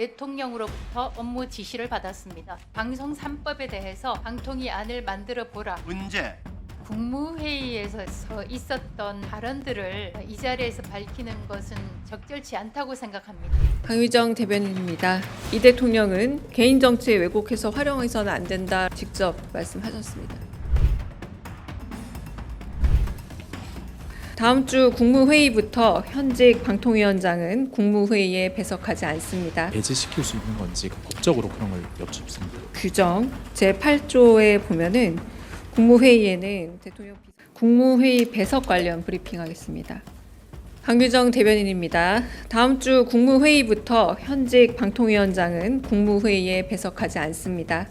대통령으로부터 업무 지시를 받았습니다. 방송 3법에 대해서 방통위 안을 만들어 보라. 문제 국무회의에서 있었던 발언들을 이 자리에서 밝히는 것은 적절치 않다고 생각합니다. 강유정 대변인입니다. 이 대통령은 개인 정치에 왜곡해서 활용해서는 안 된다 직접 말씀하셨습니다. 다음 주 국무회의부터 현직 방통위원장은 국무회의에 배석하지 않습니다. 배제시킬 수 있는 건지 그 법적으로 그런 걸 여쭙습니다. 규정 제8조에 보면은 국무회의에는 대통령 비- 국무회의 배석 관련 브리핑하겠습니다. 강규정 대변인입니다. 다음 주 국무회의부터 현직 방통위원장은 국무회의에 배석하지 않습니다.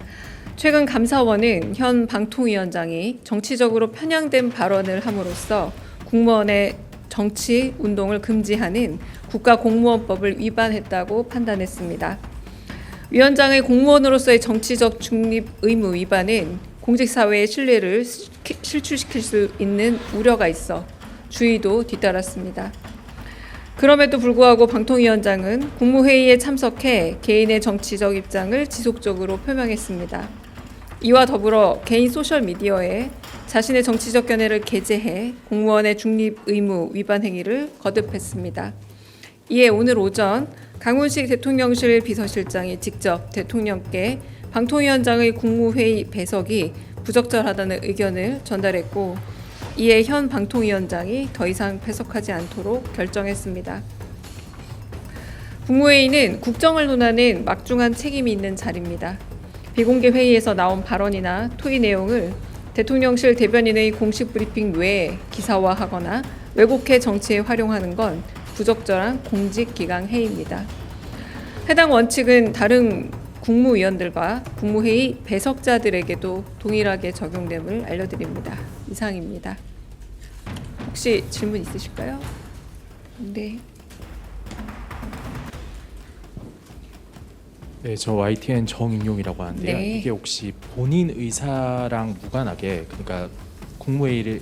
최근 감사원은 현 방통위원장이 정치적으로 편향된 발언을 함으로써 국무원의 정치 운동을 금지하는 국가공무원법을 위반했다고 판단했습니다. 위원장의 공무원으로서의 정치적 중립 의무 위반은 공직사회의 신뢰를 시- 실추시킬 수 있는 우려가 있어 주의도 뒤따랐습니다. 그럼에도 불구하고 방통위원장은 국무회의에 참석해 개인의 정치적 입장을 지속적으로 표명했습니다. 이와 더불어 개인 소셜미디어에 자신의 정치적 견해를 게재해 공무원의 중립 의무 위반 행위를 거듭했습니다. 이에 오늘 오전 강훈식 대통령실 비서실장이 직접 대통령께 방통위원장의 국무회의 배석이 부적절하다는 의견을 전달했고 이에 현 방통위원장이 더 이상 배석하지 않도록 결정했습니다. 국무회의는 국정을 논하는 막중한 책임이 있는 자리입니다. 비공개 회의에서 나온 발언이나 토의 내용을 대통령실 대변인의 공식 브리핑 외에 기사화하거나 왜곡해 정치에 활용하는 건 부적절한 공직 기강 해입니다. 해당 원칙은 다른 국무위원들과 국무회의 배석자들에게도 동일하게 적용됨을 알려드립니다. 이상입니다. 혹시 질문 있으실까요? 네. 네, 저 YTN 정인용이라고 하는데요. 네. 이게 혹시 본인 의사랑 무관하게 그러니까 국무회의를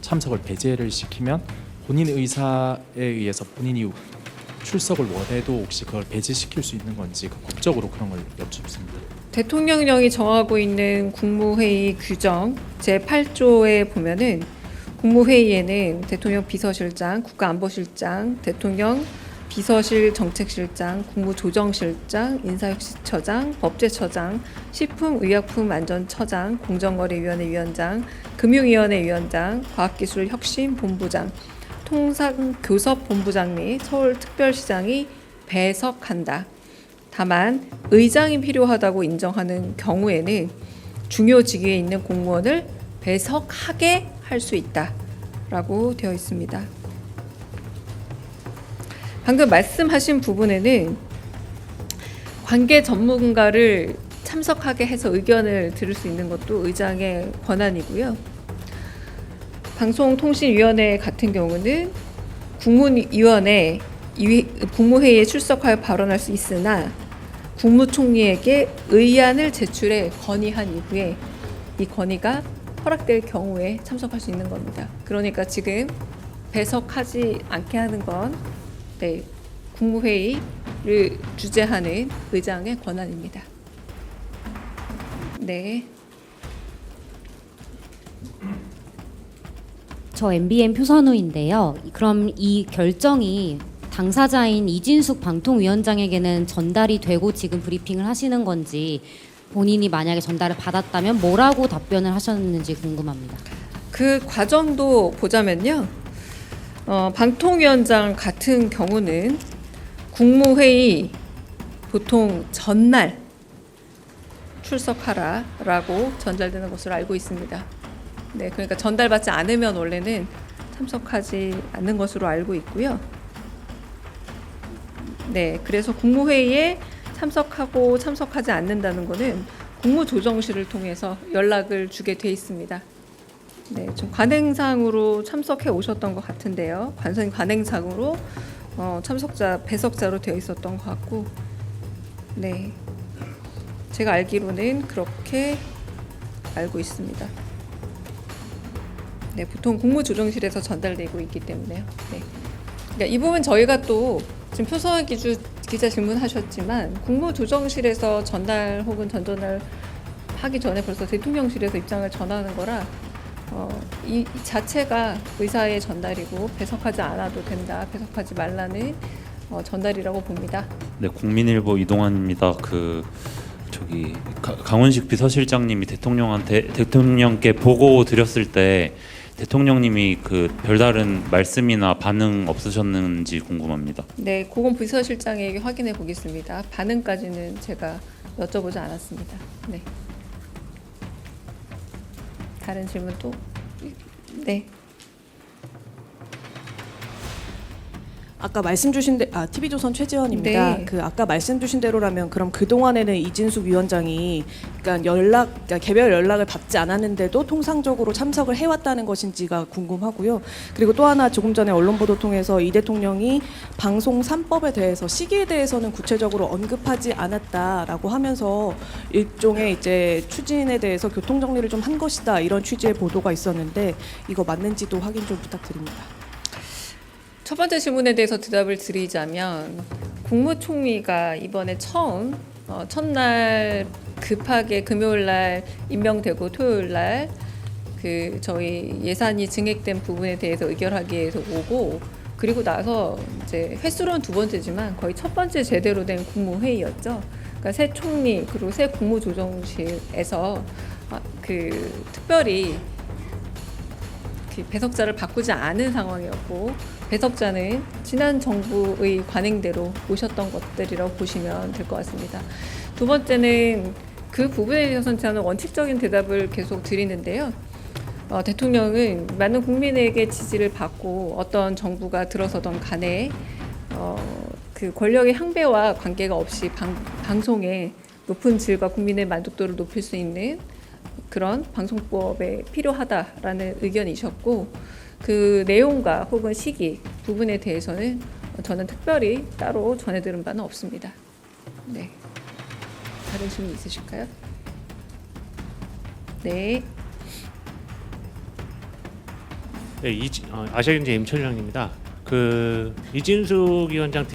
참석을 배제를 시키면 본인 의사에 의해서 본인이 출석을 원해도 혹시 그걸 배제시킬 수 있는 건지 그 법적으로 그런 걸 여쭙습니다. 대통령령이 정하고 있는 국무회의 규정 제 8조에 보면은 국무회의에는 대통령 비서실장, 국가안보실장, 대통령 비서실 정책실장, 국무조정실장, 인사혁신처장, 법제처장, 식품의약품안전처장, 공정거래위원회 위원장, 금융위원회 위원장, 과학기술혁신본부장, 통상교섭본부장 및 서울특별시장이 배석한다. 다만 의장이 필요하다고 인정하는 경우에는 중요 직위에 있는 공무원을 배석하게 할 수 있다라고 되어 있습니다. 방금 말씀하신 부분에는 관계 전문가를 참석하게 해서 의견을 들을 수 있는 것도 의장의 권한이고요. 방송통신위원회 같은 경우는 국무위원회 이- 국무회의에 출석하여 발언할 수 있으나 국무총리에게 의안을 제출해 건의한 이후에 이 건의가 허락될 경우에 참석할 수 있는 겁니다. 그러니까 지금 배석하지 않게 하는 건 네, 국무회의를 주재하는 의장의 권한입니다. 네. 저 MBN 표선우인데요. 그럼 이 결정이 당사자인 이진숙 방통위원장에게는 전달이 되고 지금 브리핑을 하시는 건지 본인이 만약에 전달을 받았다면 뭐라고 답변을 하셨는지 궁금합니다. 그 과정도 보자면요. 어, 방통위원장 같은 경우는 국무회의 보통 전날 출석하라라고 전달되는 것으로 알고 있습니다. 네, 그러니까 전달받지 않으면 원래는 참석하지 않는 것으로 알고 있고요. 네, 그래서 국무회의에 참석하고 참석하지 않는다는 것은 국무조정실을 통해서 연락을 주게 돼 있습니다. 네, 좀 관행상으로 참석해 오셨던 것 같은데요. 관선 관행상으로 어, 참석자 배석자로 되어 있었던 것 같고, 네, 제가 알기로는 그렇게 알고 있습니다. 네, 보통 국무조정실에서 전달되고 있기 때문에요. 네, 그러니까 이 부분 저희가 또 지금 표성의 기준 기자 질문하셨지만 국무조정실에서 전달 혹은 전전달 하기 전에 벌써 대통령실에서 입장을 전하는 거라 어, 이, 이 자체가 의사의 전달이고 배석하지 않아도 된다, 배석하지 말라는 어, 전달이라고 봅니다. 네, 국민일보 이동환입니다. 그 저기 가- 강훈식 비서실장님이 대통령한테 대통령께 보고 드렸을 때 대통령님이 그 별다른 말씀이나 반응 없으셨는지 궁금합니다. 네, 고건 비서실장에게 확인해 보겠습니다. 반응까지는 제가 여쭤보지 않았습니다. 네. 다른 질문 또? 네. 아까 말씀 주신 대, 아 TV조선 최지원입니다. 네. 그 아까 말씀 주신 대로라면 그럼 그 동안에는 이진숙 위원장이 그러니까 연락, 그러니까 개별 연락을 받지 않았는데도 통상적으로 참석을 해왔다는 것인지가 궁금하고요. 그리고 또 하나 조금 전에 언론 보도 통해서 이 대통령이 방송 3법에 대해서 시기에 대해서는 구체적으로 언급하지 않았다라고 하면서 일종의 이제 추진에 대해서 교통 정리를 좀 한 것이다 이런 취지의 보도가 있었는데 이거 맞는지도 확인 좀 부탁드립니다. 첫 번째 질문에 대해서 대답을 드리자면 국무총리가 이번에 처음 어, 첫날 급하게 금요일 날 임명되고 토요일 날 그 저희 예산이 증액된 부분에 대해서 의결하기 위해서 오고 그리고 나서 이제 횟수로는 두 번째지만 거의 첫 번째 제대로 된 국무회의였죠. 그러니까 새 총리 그리고 새 국무조정실에서 아, 그 특별히 그 배석자를 바꾸지 않은 상황이었고 배석자는 지난 정부의 관행대로 모셨던 것들이라고 보시면 될 것 같습니다. 두 번째는 그 부분에 대해서는 저는 원칙적인 대답을 계속 드리는데요. 어, 대통령은 많은 국민에게 지지를 받고 어떤 정부가 들어서던 간에 어, 그 권력의 향배와 관계가 없이 방, 방송의 높은 질과 국민의 만족도를 높일 수 있는 그런 방송법에 필요하다라는 의견이셨고 그 내용과 혹은 시기 부분에 대해서는 저는 특별히 따로 전해들은 바는 없습니다. 네. 다른 질문 있으실까요? 네. 네, 이, 어, 아시아경제 임철영입니다. 그 이진숙 위원장